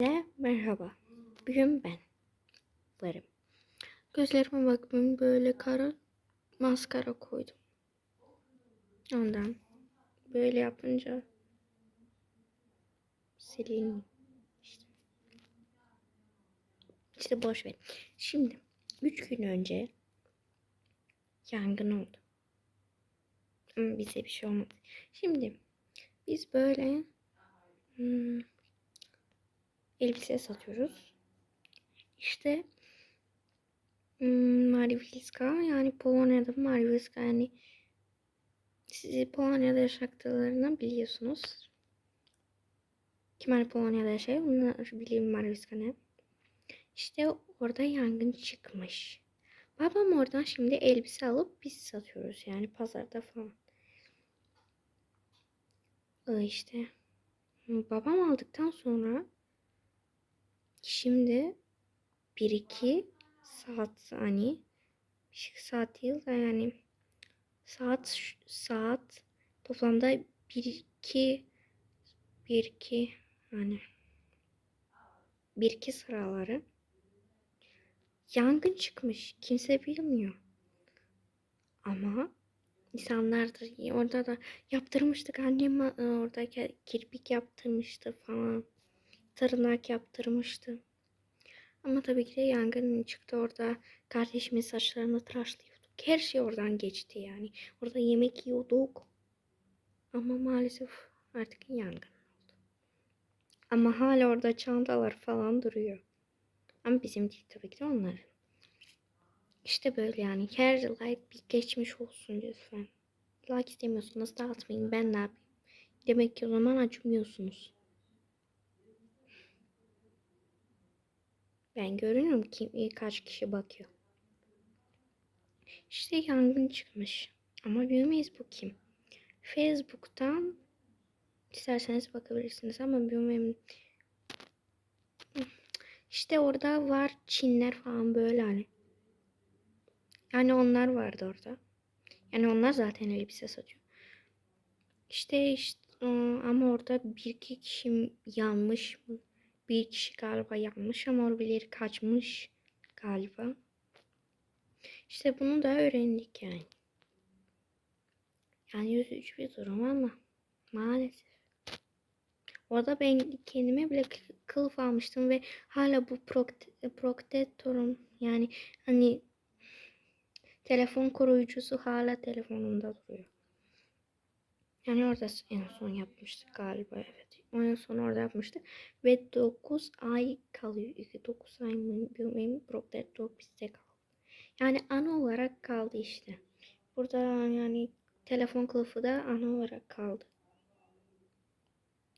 Herkese merhaba. Bugün ben varım. Gözlerime bakmayın böyle kara maskara koydum. Ondan böyle yapınca siliniyor. İşte. İşte boş ver. Şimdi 3 gün önce yangın oldu. Ama bize bir şey olmadı. Şimdi biz böyle hmm, elbise satıyoruz. İşte hmm, Marivilska yani Polonya'da Marivilska yani sizi Polonya'da yaşadıklarını biliyorsunuz. Kim hani Polonya'da yaşıyor onu bileyim Marivilska ne. İşte orada yangın çıkmış. Babam oradan şimdi elbise alıp biz satıyoruz yani pazarda falan. Öyle işte. Babam aldıktan sonra Şimdi 1-2 saat hani saat değil de yani saat saat toplamda 1-2 1-2 hani 1-2 sıraları yangın çıkmış. Kimse bilmiyor. Ama insanlar da orada da yaptırmıştık. Annem orada kirpik yaptırmıştı falan tırnak yaptırmıştı. Ama tabii ki de yangın çıktı orada. Kardeşimin saçlarını tıraşlıyorduk. Her şey oradan geçti yani. Orada yemek yiyorduk. Ama maalesef artık yangın oldu. Ama hala orada çantalar falan duruyor. Ama bizim değil tabii ki de onların. İşte böyle yani. Her like bir geçmiş olsun lütfen. Like istemiyorsunuz dağıtmayın. Ben ne yapayım? Demek ki o zaman acımıyorsunuz. Ben görünüyorum kim kaç kişi bakıyor. İşte yangın çıkmış. Ama bilmeyiz bu kim. Facebook'tan isterseniz bakabilirsiniz ama bilmem. İşte orada var Çinler falan böyle hani. Yani onlar vardı orada. Yani onlar zaten elbise satıyor. İşte işte ama orada bir iki kişi yanmış mı? Bir kişi galiba yanmış ama birileri kaçmış galiba. İşte bunu da öğrendik yani. Yani üzücü bir durum ama maalesef. Orada ben kendime bile kılıf almıştım ve hala bu proktetorum yani hani telefon koruyucusu hala telefonumda duruyor. Yani orada en son yapmıştık galiba evet. En son orada yapmıştı. Ve 9 ay kalıyor. 9 ay mı bilmiyorum. Protector bizde kaldı. Yani ana olarak kaldı işte. Burada yani telefon kılıfı da ana olarak kaldı.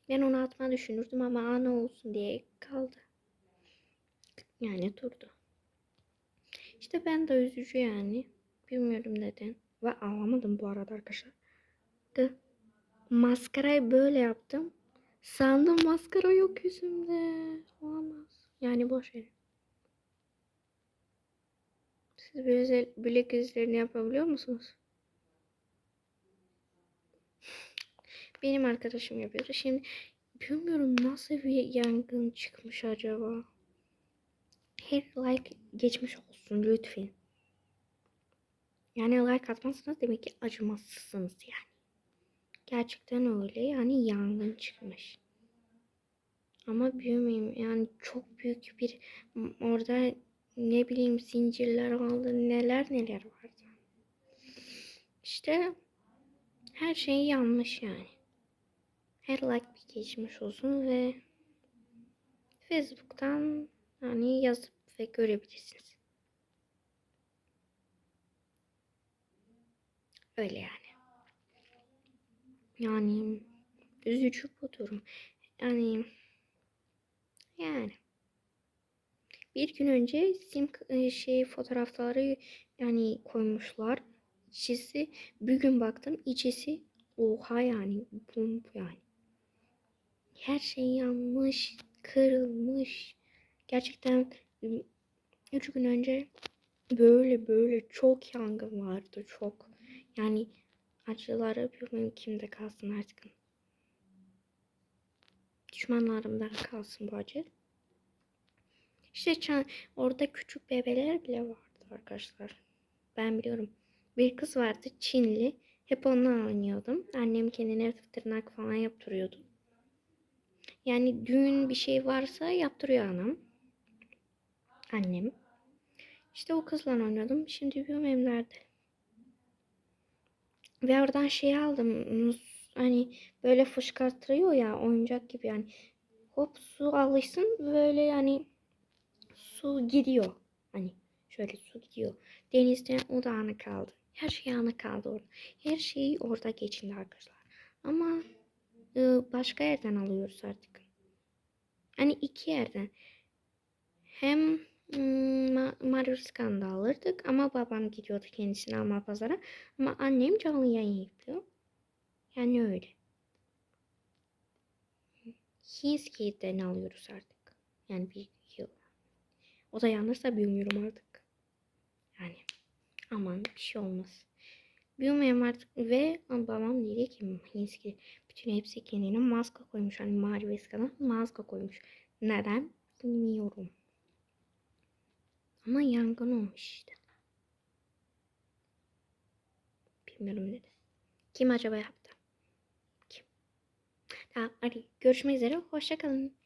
Ben onu atma düşünürdüm ama ana olsun diye kaldı. Yani durdu. İşte ben de üzücü yani. Bilmiyorum neden. Ve alamadım bu arada arkadaşlar. De maskarayı böyle yaptım. Sandım maskara yok yüzümde. Olamaz. Yani boş verin. Siz böyle bilek izlerini yapabiliyor musunuz? Benim arkadaşım yapıyordu. Şimdi bilmiyorum nasıl bir yangın çıkmış acaba. Her like geçmiş olsun lütfen. Yani like atmazsanız demek ki acımasızsınız yani. Gerçekten öyle. Yani yangın çıkmış. Ama büyümeyeyim. Yani çok büyük bir orada ne bileyim zincirler aldı. Neler neler vardı. İşte her şey yanmış yani. Her like bir geçmiş olsun ve Facebook'tan yani yazıp ve görebilirsiniz. Öyle yani. Yani üzücü bu durum. Yani yani bir gün önce sim e, şey fotoğrafları yani koymuşlar. İçisi bir gün baktım içisi oha yani bum yani. Her şey yanmış, kırılmış. Gerçekten üç gün önce böyle böyle çok yangın vardı çok. Yani acıları bilmem kimde kalsın artık. Düşmanlarımdan kalsın bu acı. İşte orada küçük bebeler bile vardı arkadaşlar. Ben biliyorum. Bir kız vardı Çinli. Hep onunla oynuyordum. Annem kendine tırnak falan yaptırıyordu. Yani düğün bir şey varsa yaptırıyor anam. Annem. İşte o kızla oynuyordum. Şimdi bilmiyorum evlerde. Ve oradan şey aldım. Hani böyle fışkırtıyor ya oyuncak gibi yani. Hop su alışsın böyle yani su gidiyor. Hani şöyle su gidiyor. Denizde o da anı kaldı. Her şey anı kaldı orada. Her şey orada geçindi arkadaşlar. Ama e, başka yerden alıyoruz artık. Hani iki yerden. Hem mm, Ma- Marius'tan da alırdık ama babam gidiyordu kendisini alma pazara. Ama annem canlı yayın yapıyor. Yani öyle. Hinski'den alıyoruz artık. Yani bir yıl. O da yanlışsa bilmiyorum artık. Yani aman bir şey olmaz. Bilmiyorum artık ve babam dedi ki Hinski bütün hepsi kendine maske koymuş. Hani Mario Eska'dan maske koymuş. Neden? Bilmiyorum. Ama yangın olmuş işte. Bilmiyorum dedi. Kim acaba yaptı? Kim? Tamam hadi görüşmek üzere. Hoşçakalın.